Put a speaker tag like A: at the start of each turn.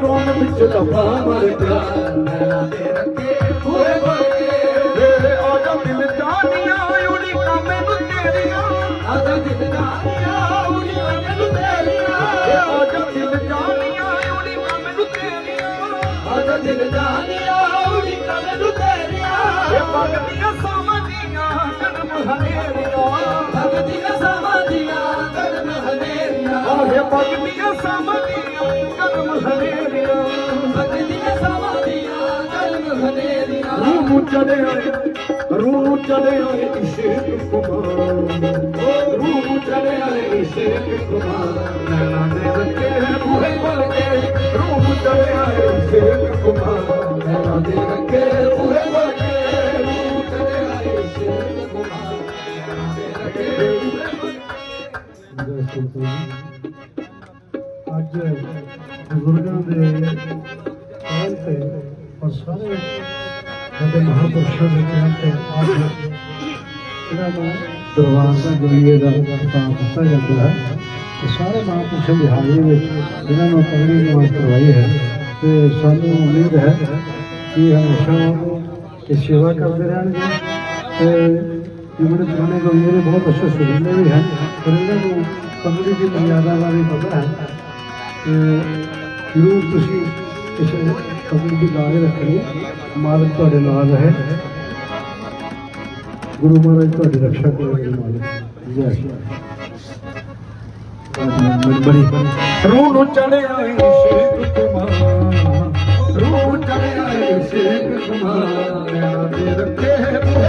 A: ਰੋਣ ਵਿੱਚ ਲਫਾ ਮਰ ਪਿਆ ਨੈਣਾ ਦੇ ਰੱਖੇ ਹੋਏ ਬਰਕੇ ਆ ਜਾ ਦਿਲ ਜਾਨੀਆਂ ਉੜੀ ਮੈਨੂੰ ਤੇਰੀਆਂ ਆ ਜਾ ਦਿਲ ਜਾਨੀਆਂ ਉੜੀ ਮੈਨੂੰ ਤੇਰੀਆਂ। ਆ ਜਾ ਦਿਲ ਜਾਨੀਆਂ ਉੜੀ ਮੈਨੂੰ ਤੇਰੀਆਂ। ਆ ਜਾ ਦਿਲ ਜਾਨੀਆਂ ਉੜੀ ਮੈਨੂੰ ਤੇਰੀਆਂ। ਇਹ ਭਗਤੀਆਂ ਸਾਮਦੀਆਂ ਜਨਮ ਹਨੇਰੀਆਂ। ਭਗਤੀਆਂ ਸਾਮਦੀਆਂ ਜਨਮ ਹਨੇਰੀਆਂ। ਆਹੇ ਭਗਤੀਆਂ ਸਾਮਦੀਆਂ ਰੂਹ ਨੂੰ ਚੜਿਆ ਰੂਹ ਨੂੰ ਚੜਿਆ ਇਸ਼ਕ ਕੁਮਾਰ। ਰੂਹ ਨੂੰ ਚੜਿਆ ਇਸ਼ਕ ਕੁਮਾਰ। ਨੈਣਾ ਦੇ ਰੱਖੇ ਬੂਹੇ ਖੋਲ ਕੇ, ਰੂਹ ਨੂੰ ਚੜਿਆ ਇਸ਼ਕ ਕੁਮਾਰ। ਨੈਣਾ ਦੇ ਰੱਖੇ ਬੂਹੇ ਖੋਲ ਕੇ, ਰੂਹ ਨੂੰ ਚੜਿਆ ਇਸ਼ਕ ਕੁਮਾਰ। ਨੈਣਾ ਦੇ ਰੱਖੇ ਬੂਹੇ ਖੋਲ ਕੇ।
B: ਅੱਜ ਬਜ਼ੁਰਗਾਂ ਦੇ ਕਹਿਣ ਤੇ ਔਰ ਸਾਰੇ ਸਾਡੇ ਮਹਾਂਪੁਰਸ਼ਾਂ ਦੇ ਕਹਿਣ ਤੇ ਅੱਜ ਇਹਨਾਂ ਨੂੰ ਦਰਬਾਰ ਦਾ ਗੁਰੀਏ ਦਾ ਖਿਤਾਬ ਦਿੱਤਾ ਜਾਂਦਾ ਹੈ। ਤੇ ਸਾਰੇ ਮਹਾਂਪੁਰਸ਼ਾਂ ਦੀ ਹਾਜ਼ਰੀ ਵਿੱਚ ਇਹਨਾਂ ਨੂੰ ਪਗੜੀ ਨਿਵਾਸ ਕਰਵਾਈ ਹੈ ਤੇ ਸਾਨੂੰ ਉਮੀਦ ਹੈ ਕਿ ਹਮੇਸ਼ਾ ਇਹ ਸੇਵਾ ਕਰਦੇ ਰਹਿਣਗੇ। ਤੇ ਜਿਹੜੇ ਪੁਰਾਣੇ ਗੁਰੀਏ ਦੇ ਬਹੁਤ ਅੱਛੇ ਸੁਣਦੇ ਵੀ ਹਨ, ਪਰ ਇਹਨਾਂ ਨੂੰ ਪਗੜੀ ਦੀ ਮਰਿਆਦਾ ਬਾਰੇ ਪਤਾ ਹੈ। ਤੇ ਜ਼ਰੂਰ ਤੁਸੀਂ ਇਸ ਕਬਰ ਦੀ ਲਾਜ ਰੱਖਣੀ। ਮਾਲਕ ਤੁਹਾਡੇ ਨਾਲ ਹੈ ਗੁਰੂ ਮਹਾਰਾਜ ਤੁਹਾਡੀ ਰੱਖਿਆ ਕਰੇ ਮਾਲਕ। ਜੈ ਸ਼੍ਰੀ ਬੜੀ।
A: ਰੂਹ ਨੂੰ ਚੜਿਆ ਇਸ਼ਕ ਕੁਮਾਰ ਰੂਹ ਚੜਿਆ ਇਸ਼ਕ ਕੁਮਾਰ ਰੱਖੇ